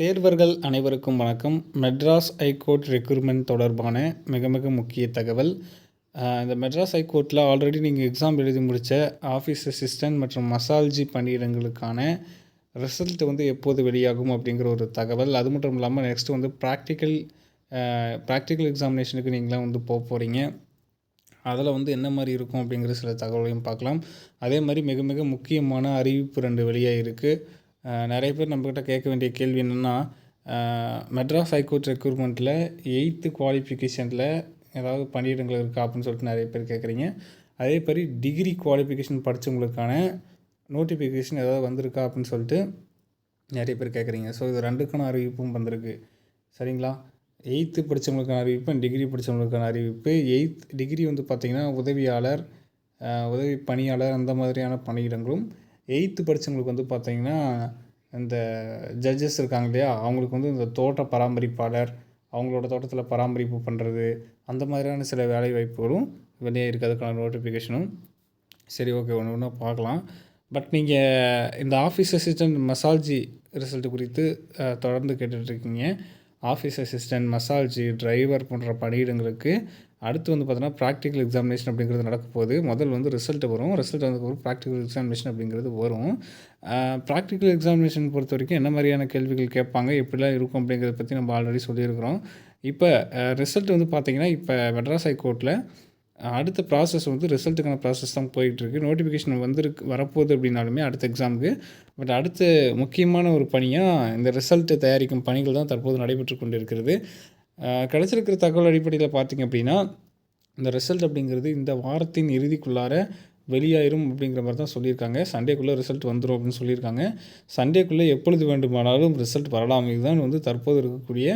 தேர்வர்கள் அனைவருக்கும் வணக்கம். Madras high court recruitment தொடர்பான மிக மிக முக்கிய தகவல். இந்த மெட்ராஸ் ஹைகோர்ட்டில் ஆல்ரெடி நீங்கள் எக்ஸாம் எழுதி முடித்த ஆஃபீஸ் அசிஸ்டன்ட் மற்றும் மசால்ஜி பணியிடங்களுக்கான ரிசல்ட் வந்து எப்போது வெளியாகும் அப்படிங்கிற ஒரு தகவல். அது மட்டும் இல்லாமல் நெக்ஸ்ட் வந்து ப்ராக்டிக்கல் ப்ராக்டிக்கல் எக்ஸாமினேஷனுக்கு நீங்களாம் வந்து போக போகிறீங்க அதில் வந்து என்ன மாதிரி இருக்கும் அப்படிங்கிற சில தகவலையும் பார்க்கலாம். அதே மாதிரி மிக மிக முக்கியமான அறிவிப்பு ரெண்டு வெளியாக இருக்குது நிறைய பேர் நம்மக்கிட்ட கேட்க வேண்டிய கேள்வி என்னென்னா மெட்ராஸ் ஹைகோர்ட் ரெக்ரூட்மெண்ட்டில் எயித்து குவாலிஃபிகேஷனில் ஏதாவது பணியிடங்கள் இருக்கா அப்படின்னு சொல்லிட்டு நிறைய பேர் கேட்குறீங்க. அதே மாதிரி டிகிரி குவாலிஃபிகேஷன் படித்தவங்களுக்கான நோட்டிஃபிகேஷன் ஏதாவது வந்திருக்கா அப்படின்னு சொல்லிட்டு நிறைய பேர் கேட்குறீங்க. ஸோ இது ரெண்டுக்கான அறிவிப்பும் வந்திருக்கு. சரிங்களா? எயித்து படித்தவங்களுக்கான அறிவிப்பு டிகிரி படித்தவங்களுக்கான அறிவிப்பு. எயித் டிகிரி வந்து பார்த்திங்கன்னா உதவியாளர் உதவி பணியாளர் அந்த மாதிரியான பணியிடங்களும் எயித்து படித்தவங்களுக்கு வந்து பார்த்திங்கன்னா இந்த ஜட்ஜஸ் இருக்காங்க இல்லையா அவங்களுக்கு வந்து இந்த தோட்ட பராமரிப்பாளர் அவங்களோட தோட்டத்தில் பராமரிப்பு பண்ணுறது அந்த மாதிரியான சில வேலை வாய்ப்புகளும் வெளியே இருக்கிறதுக்கான நோட்டிஃபிகேஷனும் சரி ஓகே ஒன்று ஒன்றா பார்க்கலாம். பட் நீங்கள் இந்த ஆஃபீஸ் அசிஸ்டன்ட் மசால்ஜி ரிசல்ட் குறித்து தொடர்ந்து கேட்டுட்ருக்கீங்க ஆஃபீஸ் அசிஸ்டன்ட் மசால்ஜி டிரைவர் போன்ற பணியிடங்களுக்கு அடுத்து வந்து பார்த்தோன்னா ப்ராக்டிக்கல் எக்ஸாமினேஷன் அப்படிங்கிறது நடக்க போகுது. முதல் வந்து ரிசல்ட் வரும். ரிசல்ட் வந்ததுக்கப்புறம் ப்ராக்டிக்கல் எக்ஸாமினேஷன் அப்படிங்கிறது வரும். ப்ராக்டிக்கல் எக்ஸாமினேஷன் பொறுத்த வரைக்கும் என்ன மாதிரியான கேள்விகள் கேட்பாங்க எப்படிலாம் இருக்கும் அப்படிங்கிறத பற்றி நம்ம ஆல்ரெடி சொல்லியிருக்கிறோம். இப்போ ரிசல்ட் வந்து பார்த்திங்கன்னா இப்போ மெட்ராஸ் ஹைகோர்ட்டில் அடுத்த ப்ராசஸ் வந்து ரிசல்ட்டுக்கான ப்ராசஸ் தான் போயிட்டுருக்கு. நோட்டிஃபிகேஷன் வந்துருக்கு வரப்போகுது அப்படின்னாலுமே அடுத்த எக்ஸாமுக்கு பட் அடுத்த முக்கியமான ஒரு பணியாக இந்த ரிசல்ட்டு தயாரிக்கும் பணிகள் தான் தற்போது நடைபெற்று கொண்டு இருக்கிறது கிடச்சிருக்கிற தகவல் அடிப்படையில் பார்த்தீங்க அப்படின்னா இந்த ரிசல்ட் அப்படிங்கிறது இந்த வாரத்தின் இறுதிக்குள்ளார வெளியாயிரும் அப்படிங்கிற மாதிரி தான் சொல்லியிருக்காங்க. சண்டேக்குள்ளே ரிசல்ட் வந்துடும் அப்படின்னு சொல்லியிருக்காங்க. சண்டேக்குள்ளே எப்பொழுது வேண்டுமானாலும் ரிசல்ட் வரலாம். இதுதான் வந்து தற்போது இருக்கக்கூடிய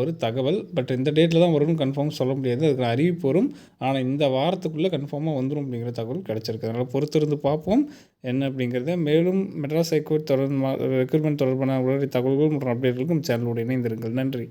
ஒரு தகவல். பட் இந்த டேட்டில் தான் வரும்னு கன்ஃபார்ம் சொல்ல முடியாது. அதுக்கு அறிவிப்பு வரும். ஆனால் இந்த வாரத்துக்குள்ளே கன்ஃபார்மாக வந்துடும் அப்படிங்கிற தகவல் கிடச்சிருக்கு. அதனால் பொறுத்திருந்து பார்ப்போம் என்ன அப்படிங்கிறத. மேலும் மெட்ராஸ் ஹைகோர்ட் தொடர்பு ரெக்ரூட்மெண்ட் தொடர்பான உடனடி தகவல்கள் மற்றும் அப்டேட்களுக்கும் சேனலோடு இணைந்திருங்கள். நன்றி.